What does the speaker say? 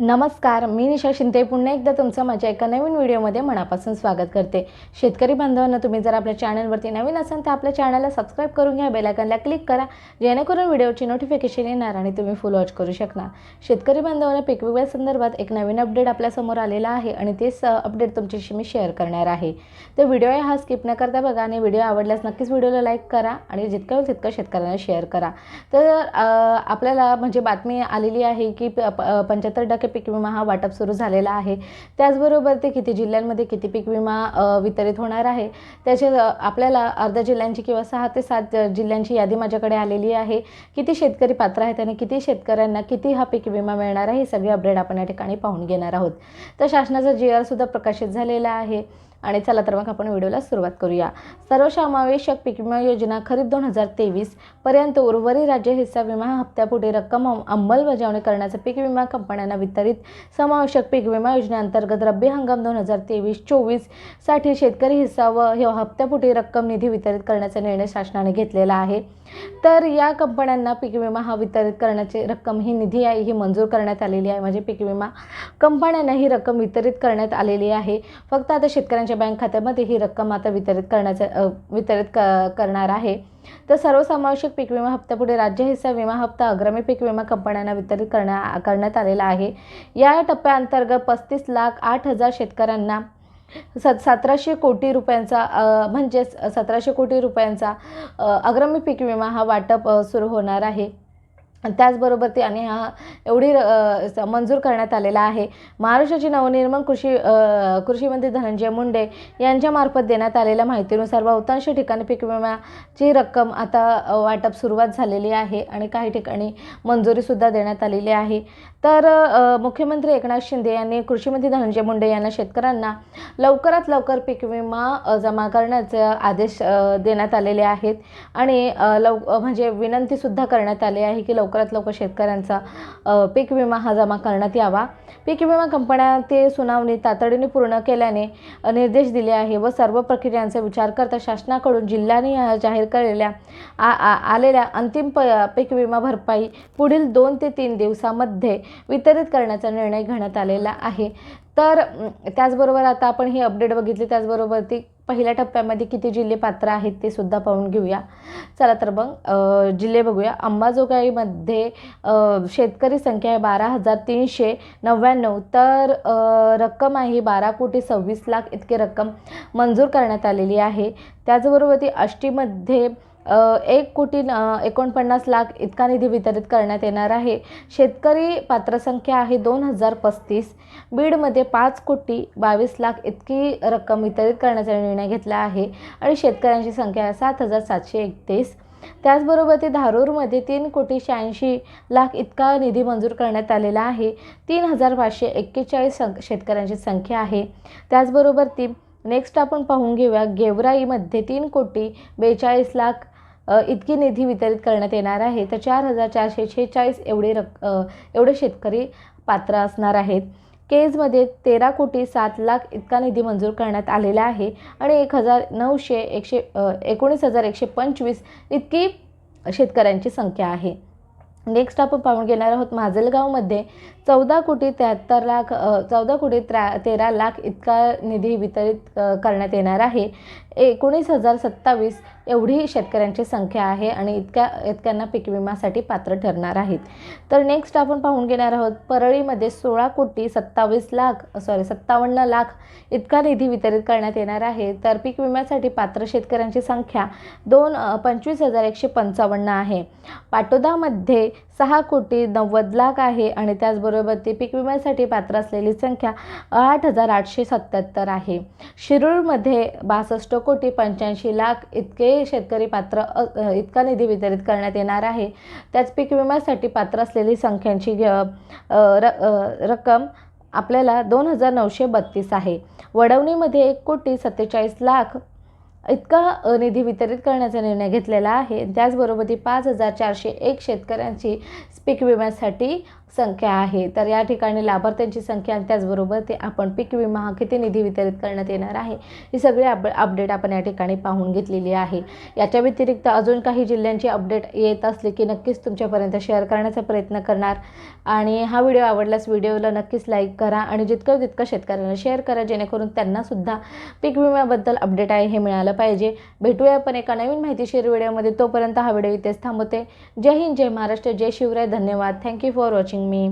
नमस्कार मी निशा शिंदे. पुन्हा एकदा तुमचं माझ्या एका नवीन व्हिडिओमध्ये मनापासून स्वागत करते. शेतकरी बांधवांना तुम्ही जर आपल्या चॅनलवरती नवीन असाल तर आपल्या चॅनलला सबस्क्राईब करून घ्या बेलायकनला क्लिक करा जेणेकरून व्हिडिओची नोटिफिकेशन येणार आणि तुम्ही फुल वॉच करू शकणार. शेतकरी बांधवांना पीक विम्यासंदर्भात एक नवीन अपडेट आपल्यासमोर आलेला आहे आणि तेच अपडेट तुमच्याशी मी शेअर करणार आहे. तर व्हिडिओ हा स्किप न करता बघा आणि व्हिडिओ आवडल्यास नक्कीच व्हिडिओला लाईक करा आणि जितकं होईल तितकं शेतकऱ्यांना शेअर करा. तर आपल्याला म्हणजे बातमी आलेली आहे की पंच्याहत्तर टक्के पीक विमा हा वाटप सुरू झालेला आहे. त्याचबरोबर ते किती जिल्ह्यांमध्ये किती पीक विमा वितरित होणार आहे त्याचे आपल्याला अर्ध्या जिल्ह्यांची किंवा सहा ते सात जिल्ह्यांची यादी माझ्याकडे आलेली आहे. किती शेतकरी पात्र आहेत आणि किती शेतकऱ्यांना किती हा पीक विमा मिळणार आहे हे सगळे अपडेट आपण या ठिकाणी पाहून घेणार आहोत. तर शासनाचा जी आर सुद्धा प्रकाशित झालेला आहे. आणि चला तर मग आपण व्हिडिओला सुरुवात करूया. सर्वसमावेशक पीक विमा योजना खरीप दोन हजार तेवीस पर्यंत उर्वरित राज्य हिस्सा विमा हप्त्यापुढे रक्कम अंमलबजावणी करण्याचा पीक विमा कंपन्यांना वितरित समावेशक पीक विमा योजनेअंतर्गत रब्बी हंगाम दोन हजार तेवीस चोवीससाठी शेतकरी हिस्सा व हप्त्यापुढे रक्कम निधी वितरित करण्याचा निर्णय शासनाने घेतलेला आहे. तर या कंपन्यांना पीक विमा हा वितरित करण्याची रक्कम ही निधी आहे ही मंजूर करण्यात आलेली आहे. म्हणजे पीक विमा कंपन्यांना ही रक्कम वितरित करण्यात आलेली आहे. फक्त आता शेतकऱ्यांच्या बँक खात्यामध्ये ही रक्कम आता वितरित करण्याचं वितरित क करणार आहे. तर सर्वसमावेशक पीक विमा हप्त्यापुढे राज्य हिस्सा विमा हप्ता अग्रमी पीक विमा कंपन्यांना वितरित करण्या करण्यात आलेला आहे. या टप्प्याअंतर्गत पस्तीस लाख आठ हजार शेतकऱ्यांना स सतराशे कोटी रुपयांचा म्हणजेच सतराशे कोटी रुपयांचा अग्रमी पीक विमा हा वाटप सुरू होणार आहे. त्याचबरोबर ते आणि हा एवढी स- मंजूर करण्यात आलेला आहे. महाराष्ट्राची नवनिर्माण कृषी कृषीमंत्री धनंजय मुंडे यांच्यामार्फत देण्यात आलेल्या माहितीनुसार बहुतांश ठिकाणी पीक विम्याची रक्कम आता वाटप सुरुवात झालेली आहे आणि काही ठिकाणी मंजुरीसुद्धा देण्यात आलेली आहे. तर मुख्यमंत्री एकनाथ शिंदे यांनी कृषीमंत्री धनंजय मुंडे यांना शेतकऱ्यांना लवकरात लवकर पीक विमा जमा करण्याचे आदेश देण्यात आलेले आहेत. आणि लव म्हणजे विनंतीसुद्धा करण्यात आली आहे की लवकर लवकरात लवकर शेतकऱ्यांचा पीक विमा हा जमा करण्यात यावा. पीक विमा कंपन्या ते सुनावणी तातडीने पूर्ण केल्याने निर्देश दिले आहे व सर्व प्रक्रियांचा विचार करता शासनाकडून जिल्ह्याने जाहीर केलेल्या आ आ आलेल्या अंतिम प पीक विमा भरपाई पुढील दोन ते तीन दिवसामध्ये वितरित करण्याचा निर्णय घेण्यात आलेला आहे. तर त्याचबरोबर आता आपण ही अपडेट बघितली त्याचबरोबर ती पहिल्या टप्प्यामध्ये किती जिल्हे पात्र आहेत ते सुद्धा पाहून घेऊया. चला तर मग जिल्हे बघूया. अंबाजोगाईमध्ये शेतकरी संख्या आहे बारा हजार तीनशे नव्याण्णव. तर रक्कम आहे बारा कोटी सव्वीस लाख इतकी रक्कम मंजूर करण्यात आलेली आहे. त्याचबरोबर ती आष्टीमध्ये एक कोटी एकोणपन्नास लाख इतका निधी वितरित करण्यात येणार आहे. शेतकरी पात्रसंख्या आहे दोन हजार पस्तीस. बीडमध्ये पाच कोटी बावीस लाख इतकी रक्कम वितरित करण्याचा निर्णय घेतला आहे आणि शेतकऱ्यांची संख्या आहे सात हजार सातशे एकतीस. त्याचबरोबर ते धारूरमध्ये तीन कोटी शहाऐंशी लाख इतका निधी मंजूर करण्यात आलेला आहे. तीन हजार पाचशे एक्केचाळीस सं शेतकऱ्यांची संख्या आहे. त्याचबरोबर ती नेक्स्ट आपण पाहून घेऊया गेवराईमध्ये तीन कोटी बेचाळीस लाख इतकी निधी वितरित करण्यात येणार आहे. तर चार हजार चारशे शेहेचाळीस एवढे रक एवढे शेतकरी पात्र असणार आहेत. केजमध्ये तेरा कोटी सात लाख इतका निधी मंजूर करण्यात आलेला आहे आणि एक हजार नऊशे एकशे एकोणीस हजार एकशे पंचवीस इतकी शेतकऱ्यांची संख्या आहे. नेक्स्ट आपण पाहून घेणार आहोत माजलगावमध्ये चौदा कोटी त्र्याहत्तर लाख चौदा कोटी त्र्या तेरा लाख इतका निधी वितरित करण्यात येणार आहे. एकोणीस हजार सत्तावीस एवढी शेतकऱ्यांची संख्या आहे आणि इतक्या इतक्यांना पीक विम्यासाठी पात्र ठरणार आहेत. तर नेक्स्ट आपण पाहून घेणार आहोत परळीमध्ये सोळा कोटी सत्तावीस लाख सॉरी सत्तावन्न लाख इतका निधी वितरित करण्यात येणार आहे. तर पीक विम्यासाठी पात्र शेतकऱ्यांची संख्या दोन पंचवीस हजार एकशे पंचावन्न आहे. पाटोदामध्ये सहा कोटी नव्वद लाख आहे आणि त्याचबरोबर ती पीक विम्यासाठी पात्र असलेली संख्या आठ हजार आठशे सत्याहत्तर आहे. शिरूरमध्ये बासष्ट कोटी पंच्याऐंशी लाख इतके शेतकरी पात्र इतका निधी वितरित करण्यात येणार आहे. त्याच पीक विम्यासाठी पात्र असलेली संख्यांची र रक्कम आपल्याला दोन हजार नऊशे बत्तीस आहे. वडवणीमध्ये एक कोटी सत्तेचाळीस लाख इतका निधी वितरित करण्याचा निर्णय घेतलेला आहे. त्याचबरोबर ती पाच हजार चारशे एक शेतकऱ्यांची पीक विम्यासाठी संख्या आहे. तर या ठिकाणी लाभार्थ्यांची संख्या आणि त्याचबरोबर ते आपण पीक विमा हा किती निधी वितरित करण्यात येणार आहे ही सगळी अप अपडेट आपण या ठिकाणी पाहून घेतलेली आहे. याच्या व्यतिरिक्त अजून काही जिल्ह्यांची अपडेट येत असली की नक्कीच तुमच्यापर्यंत शेअर करण्याचा प्रयत्न करणार. आणि हा व्हिडिओ आवडल्यास व्हिडिओला नक्कीच लाईक करा आणि जितकं तितकं शेतकऱ्यांना शेअर करा जेणेकरून त्यांनासुद्धा पीक विम्याबद्दल अपडेट आहे हे मिळालं पाहिजे. भेटूया आपण एका नवीन माहितीशीर व्हिडिओमध्ये तोपर्यंत हा व्हिडिओ इथेच थांबवते. जय हिंद जय महाराष्ट्र जय शिवराय. धन्यवाद. Thank you for watching me